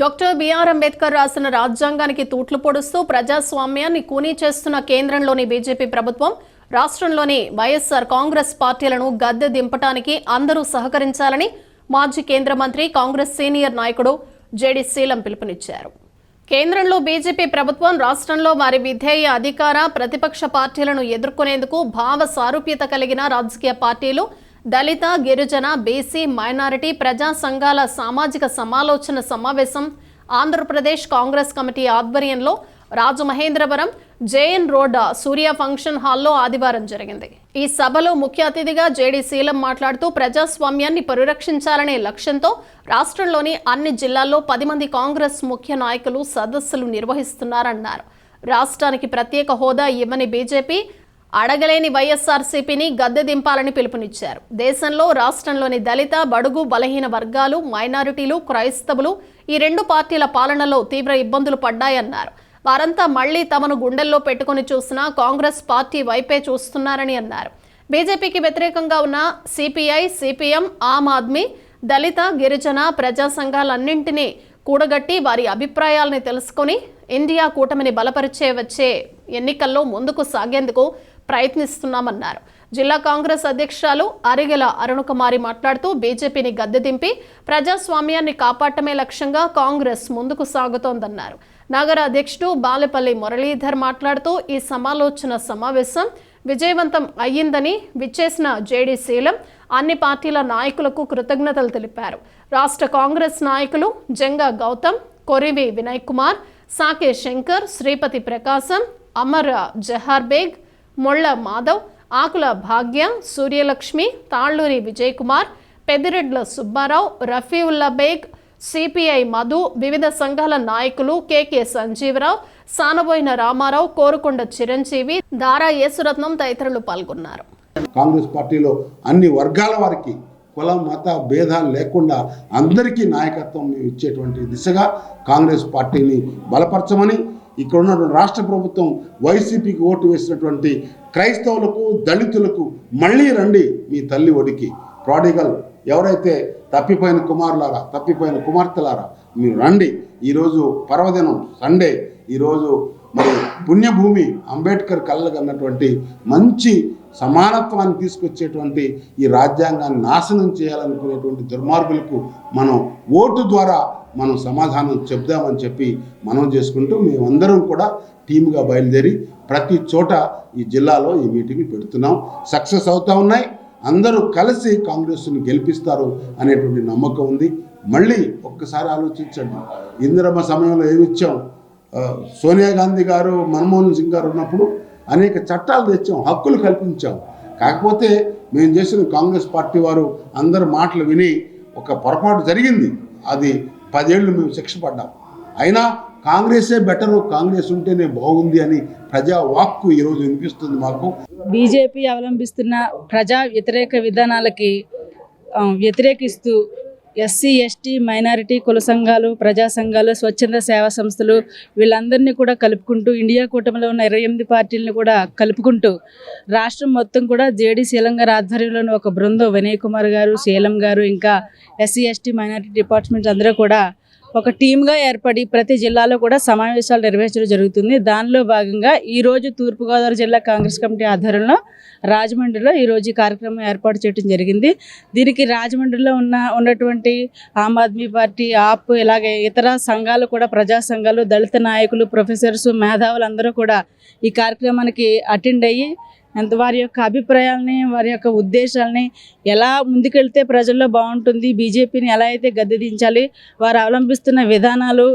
Doctor BR Ambedkar రాసిన రాజ్యాంగానికి తూట్లు పొడుస్తూ ప్రజాస్వామ్యాన్ని కూనీ చేస్తున్న కేంద్రంలోని బీజేపీ ప్రభుత్వం రాష్ట్రంలోని వైఎస్ఆర్ కాంగ్రెస్ పార్టీలను గద్దె దింపటానికి అందరూ సహకరించాలని మాజీ కేంద్ర మంత్రి కాంగ్రెస్ సీనియర్ నాయకుడు జేడి శీలం పిలుపునిచ్చారు. కేంద్రంలో బీజేపీ ప్రభుత్వం రాష్ట్రంలో వారి విధేయ అధికార ప్రతిపక్ష పార్టీలను ఎదుర్కొనేందుకు భావ సారూప్యత కలిగిన రాజకీయ పార్టీలు దళిత గిరిజన బీసీ మైనారిటీ ప్రజా సంఘాల సామాజిక సమాలోచన సమావేశం ఆంధ్రప్రదేశ్ కాంగ్రెస్ కమిటీ ఆధ్వర్యంలో Rajamahendravaram JN road Surya function హాల్లో ఆదివారం జరిగింది. ఈ సభలో ముఖ్య అతిథిగా జేడీ శీలం మాట్లాడుతూ ప్రజాస్వామ్యాన్ని పరిరక్షించాలనే లక్ష్యంతో రాష్ట్రంలోని అన్ని జిల్లాల్లో పది మంది కాంగ్రెస్ ముఖ్య నాయకులు సదస్సులు నిర్వహిస్తున్నారన్నారు. రాష్ట్రానికి ప్రత్యేక హోదా ఇవ్వని బీజేపీ అడగలేని వైఎస్ఆర్సీపీని గద్దె దింపాలని పిలుపునిచ్చారు. దేశంలో రాష్ట్రంలోని దళిత బడుగు బలహీన వర్గాలు మైనారిటీలు క్రైస్తవులు ఈ రెండు పార్టీల పాలనలో తీవ్ర ఇబ్బందులు పడ్డాయన్నారు. వారంతా మళ్ళీ తమను గుండెల్లో పెట్టుకుని చూసినా కాంగ్రెస్ పార్టీ వైపే చూస్తున్నారని అన్నారు. బీజేపీకి వ్యతిరేకంగా ఉన్న సిపిఐ సిపిఎం ఆమ్ ఆద్మీ దళిత గిరిజన ప్రజా సంఘాలన్నింటినీ కూడగట్టి వారి అభిప్రాయాలని తెలుసుకొని ఇండియా కూటమిని బలపరిచే వచ్చే ఎన్నికల్లో ముందుకు సాగేందుకు ప్రయత్నిస్తున్నామన్నారు. జిల్లా కాంగ్రెస్ అధ్యక్షురాలు అరిగెల అరుణకుమారి మాట్లాడుతూ బీజేపీని గద్దె దింపి ప్రజాస్వామ్యాన్ని కాపాడటమే లక్ష్యంగా కాంగ్రెస్ ముందుకు సాగుతోందన్నారు. నగర అధ్యక్షుడు బాలెపల్లి మురళీధర్ మాట్లాడుతూ ఈ సమాలోచన సమావేశం విజయవంతం అయ్యిందని విచ్చేసిన జేడీ శీలం అన్ని పార్టీల నాయకులకు కృతజ్ఞతలు తెలిపారు. రాష్ట్ర కాంగ్రెస్ నాయకులు జంగా గౌతమ్ కొరివి వినయ్ కుమార్ సాకే శంకర్ శ్రీపతి ప్రకాశం అమర్ జహార్ మొళ్ళ మాధవ్ ఆకుల భాగ్య సూర్యలక్ష్మి తాళ్ళూరి విజయ్ కుమార్ పెద్దిరెడ్ల సుబ్బారావు రఫీవుల్లా బేగ్ సిపిఐ మధు వివిధ సంఘాల నాయకులు కెకే సంజీవరావు సానబోయిన రామారావు కోరుకొండ చిరంజీవి దారా యేసురత్నం తదితరులు పాల్గొన్నారు. కాంగ్రెస్ పార్టీలో అన్ని వర్గాల వారికి కుల మత భేదాలు లేకుండా అందరికీ నాయకత్వం ఇచ్చేటువంటి దిశగా కాంగ్రెస్ పార్టీని బలపరచమని ఇక్కడ ఉన్నటువంటి రాష్ట్ర ప్రభుత్వం వైసీపీకి ఓటు వేసినటువంటి క్రైస్తవులకు దళితులకు మళ్ళీ రండి మీ తల్లి ఒడికి. ప్రాడిగల్ ఎవరైతే తప్పిపోయిన కుమారులారా తప్పిపోయిన కుమార్తెలారా మీరు రండి. ఈరోజు పర్వదినం సండే. ఈరోజు మరి పుణ్యభూమి అంబేద్కర్ కళ్ళగన్నటువంటి మంచి సమానత్వాన్ని తీసుకొచ్చేటువంటి ఈ రాజ్యాంగాన్ని నాశనం చేయాలనుకునేటువంటి దుర్మార్గులకు మనం ఓటు ద్వారా మనం సమాధానం చెప్దామని చెప్పి మనం చేసుకుంటూ మేమందరం కూడా టీముగా బయలుదేరి ప్రతి చోట ఈ జిల్లాలో ఈ మీటింగ్ పెడుతున్నాం. సక్సెస్ అవుతా ఉన్నాయి. అందరూ కలిసి కాంగ్రెస్ని గెలిపిస్తారు అనేటువంటి నమ్మకం ఉంది. మళ్ళీ ఒక్కసారి ఆలోచించండి. ఇందిరమ్మ సమయంలో ఏమిచ్చాం సోనియా గాంధీ గారు మన్మోహన్ సింగ్ గారు ఉన్నప్పుడు అనేక చట్టాలు తెచ్చాం హక్కులు కల్పించాం. కాకపోతే మేము చేసిన కాంగ్రెస్ పార్టీ వారు అందరు మాటలు విని ఒక పొరపాటు జరిగింది. అది పదేళ్ళు మేము శిక్ష పడ్డాం. అయినా కాంగ్రెసే బెటరు కాంగ్రెస్ ఉంటేనే బాగుంది అని ప్రజా వాక్కు ఈరోజు వినిపిస్తుంది మాకు. బీజేపీ అవలంబిస్తున్న ప్రజా వ్యతిరేక విధానాలకి వ్యతిరేకిస్తూ ఎస్సీ ఎస్టీ మైనారిటీ కుల సంఘాలు ప్రజా సంఘాలు స్వచ్ఛంద సేవా సంస్థలు వీళ్ళందరినీ కూడా కలుపుకుంటూ ఇండియా కూటమిలో ఉన్న ఇరవై ఎనిమిది పార్టీలను కూడా కలుపుకుంటూ రాష్ట్రం మొత్తం కూడా జేడీ శీలం గారి ఆధ్వర్యంలోని ఒక బృందం. వినయ్ కుమార్ గారు శీలం గారు ఇంకా ఎస్సీ ఎస్టీ మైనారిటీ డిపార్ట్మెంట్ అందరూ కూడా ఒక టీమ్గా ఏర్పడి ప్రతి జిల్లాలో కూడా సమావేశాలు నిర్వహించడం జరుగుతుంది. దానిలో భాగంగా ఈరోజు తూర్పుగోదావరి జిల్లా కాంగ్రెస్ కమిటీ ఆధ్వర్యంలో రాజమండ్రిలో ఈరోజు కార్యక్రమం ఏర్పాటు చేయడం జరిగింది. దీనికి రాజమండ్రిలో ఉన్న ఉన్నటువంటి ఆమ్ ఆద్మీ పార్టీ ఆప్ ఇలాగే ఇతర సంఘాలు కూడా ప్రజా సంఘాలు దళిత నాయకులు ప్రొఫెసర్స్ మేధావులు అందరూ కూడా ఈ కార్యక్రమానికి అటెండ్ అయ్యి ఎంత వారి యొక్క అభిప్రాయాలని వారి యొక్క ఉద్దేశాలని ఎలా ముందుకెళ్తే ప్రజల్లో బాగుంటుంది బీజేపీని ఎలా అయితే గద్దెదించాలి వారు అవలంబిస్తున్న విధానాలు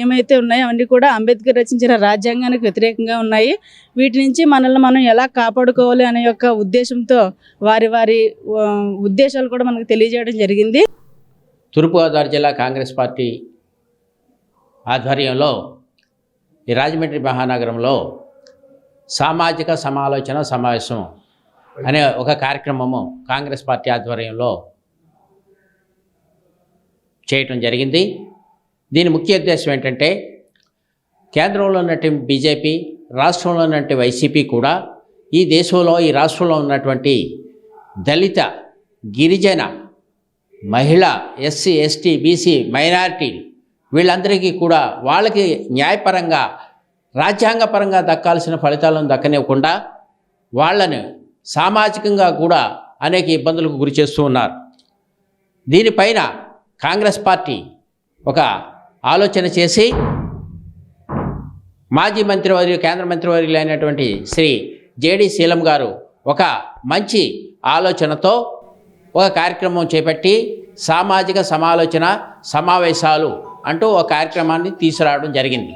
ఏమైతే ఉన్నాయో అవన్నీ కూడా అంబేద్కర్ రచించిన రాజ్యాంగానికి వ్యతిరేకంగా ఉన్నాయి. వీటి నుంచి మనల్ని మనం ఎలా కాపాడుకోవాలి అనే యొక్క ఉద్దేశంతో వారి వారి ఉద్దేశాలు కూడా మనకు తెలియజేయడం జరిగింది. తూర్పుగోదావరి జిల్లా కాంగ్రెస్ పార్టీ ఆధ్వర్యంలో ఈ రాజమండ్రి మహానగరంలో సామాజిక సమాలోచన సమావేశం అనే ఒక కార్యక్రమము కాంగ్రెస్ పార్టీ ఆధ్వర్యంలో చేయటం జరిగింది. దీని ముఖ్య ఉద్దేశం ఏంటంటే కేంద్రంలో ఉన్నటువంటి బీజేపీ రాష్ట్రంలో ఉన్నటువంటి వైసీపీ కూడా ఈ దేశంలో ఈ రాష్ట్రంలో ఉన్నటువంటి దళిత గిరిజన మహిళ ఎస్సీ ఎస్టీ బీసీ మైనారిటీ వీళ్ళందరికీ కూడా వాళ్ళకి న్యాయపరంగా రాజ్యాంగపరంగా దక్కాల్సిన ఫలితాలను దక్కనివ్వకుండా వాళ్ళని సామాజికంగా కూడా అనేక ఇబ్బందులకు గురి చేస్తూ ఉన్నారు. దీనిపైన కాంగ్రెస్ పార్టీ ఒక ఆలోచన చేసి మాజీ మంత్రివర్యులు కేంద్ర మంత్రివర్యులు అయినటువంటి శ్రీ జేడి శీలం గారు ఒక మంచి ఆలోచనతో ఒక కార్యక్రమం చేపట్టి సామాజిక సమాలోచన సమావేశాలు అంటూ ఒక కార్యక్రమాన్ని తీసుకురావడం జరిగింది.